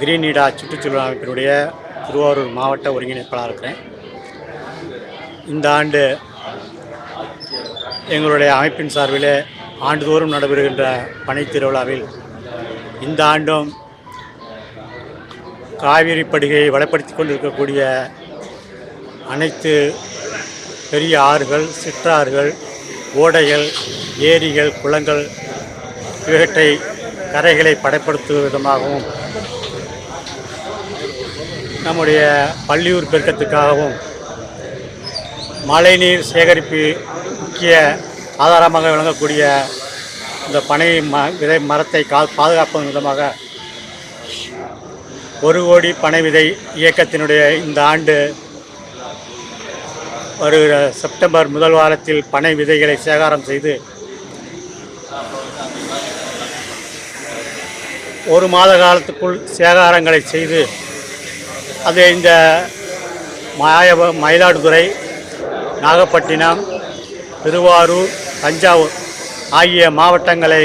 Green நீடா சுற்றுச்சூழல் அமைப்பினுடைய திருவாரூர் மாவட்ட ஒருங்கிணைப்பாளராக இருக்கிறேன். இந்த ஆண்டு எங்களுடைய அமைப்பின் சார்பில் ஆண்டுதோறும் நடைபெறுகின்ற பனை திருவிழாவில் இந்த ஆண்டும் காவிரி படுகையை வளப்படுத்தி கொண்டிருக்கக்கூடிய அனைத்து பெரிய ஆறுகள் சிற்றாறுகள் ஓடைகள் ஏரிகள் குளங்கள் இவற்றை கரைகளை படைப்படுத்தும் விதமாகவும் நம்முடைய பள்ளியூர் பெருக்கத்துக்காகவும் மழைநீர் சேகரிப்பு முக்கிய ஆதாரமாக விளங்கக்கூடிய இந்த பனை ம விதை மரத்தை கா பாதுகாப்பதன் விதமாக ஒரு கோடி பனை விதை இயக்கத்தினுடைய இந்த ஆண்டு வருகிற செப்டம்பர் முதல் வாரத்தில் பனை விதைகளை சேகாரம் செய்து ஒரு மாத காலத்துக்குள் சேகாரங்களை செய்து அது இந்த மாய மயிலாடுதுறை நாகப்பட்டினம் திருவாரூர் தஞ்சாவூர் ஆகிய மாவட்டங்களை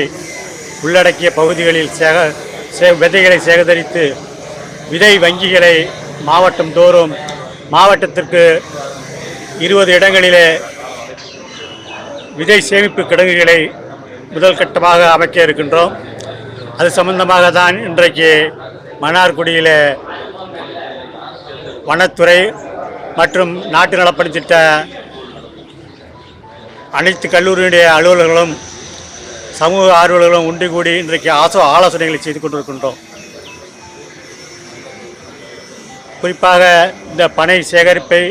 உள்ளடக்கிய பகுதிகளில் சேக சே விதைகளை சேகரித்து விதை வங்கிகளை மாவட்டம் தோறும் மாவட்டத்திற்கு இருபது இடங்களிலே விதை சேமிப்பு கிடங்குகளை முதல் கட்டமாக அமைக்க இருக்கின்றோம். அது சம்பந்தமாக தான் இன்றைக்கு மன்னார்குடியில் வனத்துறை மற்றும் நாட்டு நலப்பணி திட்ட அனைத்து கல்லூரியுடைய அலுவலர்களும் சமூக ஆர்வலர்களும் ஒன்று கூடி இன்றைக்கு ஆசோ ஆலோசனைகளை செய்து கொண்டிருக்கின்றோம். குறிப்பாக இந்த பனை சேகரிப்பை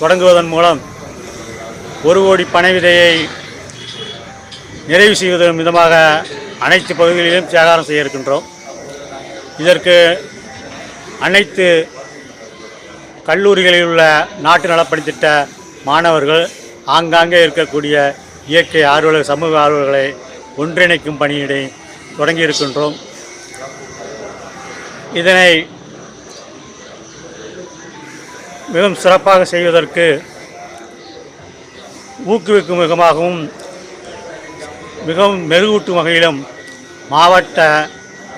தொடங்குவதன் மூலம் ஒரு கோடி பனை விதையை நிறைவு செய்வதன் விதமாக அனைத்து பகுதிகளிலும் சேகாரம் செய்ய இருக்கின்றோம். இதற்கு அனைத்து கல்லூரிகளில் உள்ள நாட்டு நலப்பணித்திட்ட மாணவர்கள் ஆங்காங்கே இருக்கக்கூடிய இயற்கை ஆர்வலர் சமூக ஆர்வலர்களை ஒன்றிணைக்கும் பணியினை தொடங்கியிருக்கின்றோம் இதனை மிகவும் சிறப்பாக செய்வதற்கு ஊக்குவிக்கும் விதமாகவும் மிகவும் மெருகூட்டும் வகையிலும் மாவட்ட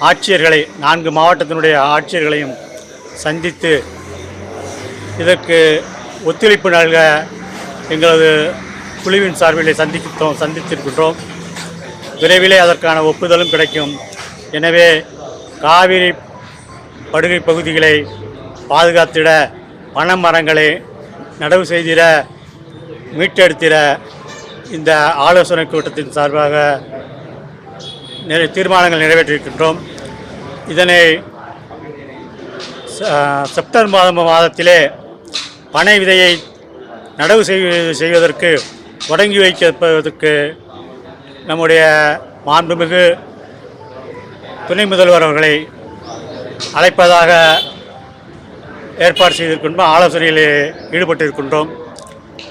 ஆட்சியர்களை நான்கு மாவட்டத்தினுடைய ஆட்சியர்களையும் சந்தித்து இதற்கு ஒத்துழைப்பு நல்க எங்களது குழுவின் சார்பிலே சந்தித்தோம் சந்தித்திருக்கின்றோம். விரைவிலே அதற்கான ஒப்புதலும் கிடைக்கும். எனவே காவிரி படுகை பகுதிகளை பாதுகாத்திட பனை மரங்களை நடவு செய்திட மீட்டெடுத்திட இந்த ஆலோசனை கூட்டத்தின் சார்பாக நிறைய தீர்மானங்கள் நிறைவேற்றியிருக்கின்றோம். இதனை ச- செப்டம்பர் மாதம் மாதத்திலே பனை விதையை நடவு செய்வதற்கு தொடங்கி வைப்பதற்கு நம்முடைய மாண்புமிகு துணை முதல்வர் அவர்களை அழைப்பதாக ஏற்பாடு செய்திருக்கின்றோம். ஆலோசனையில் ஈடுபட்டிருக்கின்றோம்.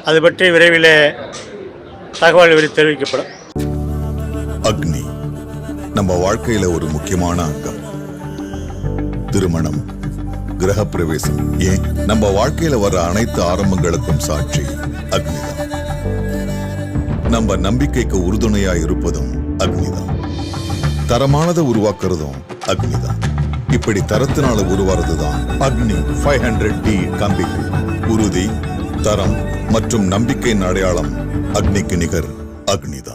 அது பற்றி விரைவில் தகவல் தெரிவிக்கப்படும். அக்னி நம்ம வாழ்க்கையில் ஒரு முக்கியமான அங்கம். திருமணம் கிரகப்பிரவேசம். ஏன்? நம்ம வாழ்க்கையில வர அனைத்து ஆரம்பங்களுக்கும் சாட்சி அக்னிதான். நம்ம நம்பிக்கைக்கு உறுதுணையா இருப்பதும் அக்னிதான். தரமானதை உருவாக்குறதும் அக்னிதான். இப்படி தரத்தினால உருவாறதுதான் அக்னி. ஃபைவ் ஹண்ட்ரட் டி கம்பிகள். உறுதி தரம் மற்றும் நம்பிக்கையின் அடையாளம் அக்னிக்கு நிகர் அக்னிதான்.